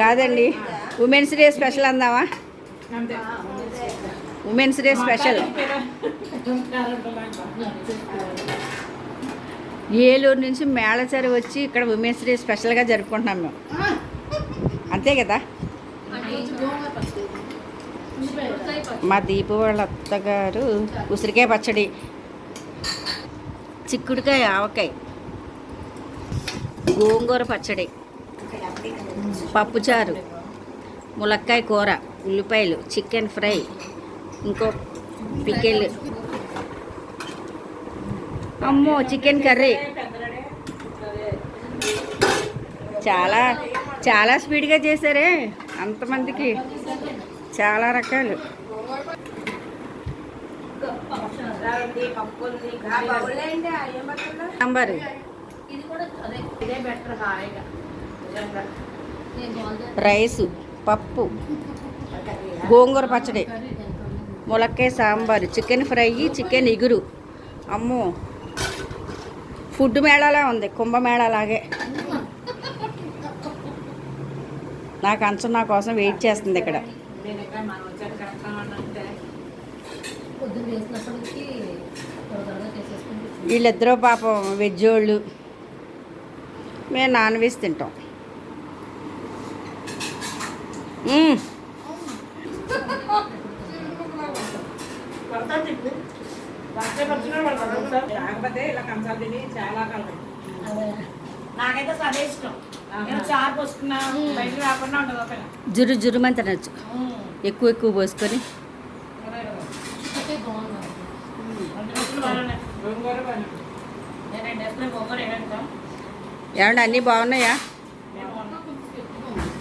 కాదండి. Women's day special అందామా? Women's day special Eluru నుంచి మేళచరి వచ్చి ఇక్కడ ఉమెన్స్ డే స్పెషల్గా జరుపుకుంటున్నాం మేము. అంతే కదా? మా దీపు వాళ్ళ అత్తగారు ఉసిరికాయ పచ్చడి చిక్కుడుకాయ ఆవకాయ గోంగూర పచ్చడి. పప్పుచారు ములక్కాయ కూర ఉల్లిపాయలు చికెన్ ఫ్రై ఇంకో పికెల్. అమ్మో చికెన్ కర్రీ. చాలా చాలా స్పీడ్గా చేశారే అంతమందికి. చాలా రకాలు. సాంబారు. ఇదే బెటర్ హాయిగా. రైసు పప్పు గోంగూర పచ్చడి ములక్కాయ సాంబారు చికెన్ ఫ్రై చికెన్ ఇగురు. అమ్మో ఫుడ్ మేళాలా ఉంది కుంభమేళాలాగే నాకు అంచు నా కోసం వెయిట్ చేస్తుంది ఇక్కడ. వీళ్ళిద్దరూ పాపం వెజ్ వాళ్ళు. మేము నాన్ వెజ్ తింటాం. నాకైతే అదే ఇష్టం. నేను చారు పోసుకున్నా బయట రాకుండా ఉండదు ఒక జురు జురుమని తినచ్చు ఎక్కువ ఎక్కువ పోసుకొని. ఏమండి అన్నీ బాగున్నాయా?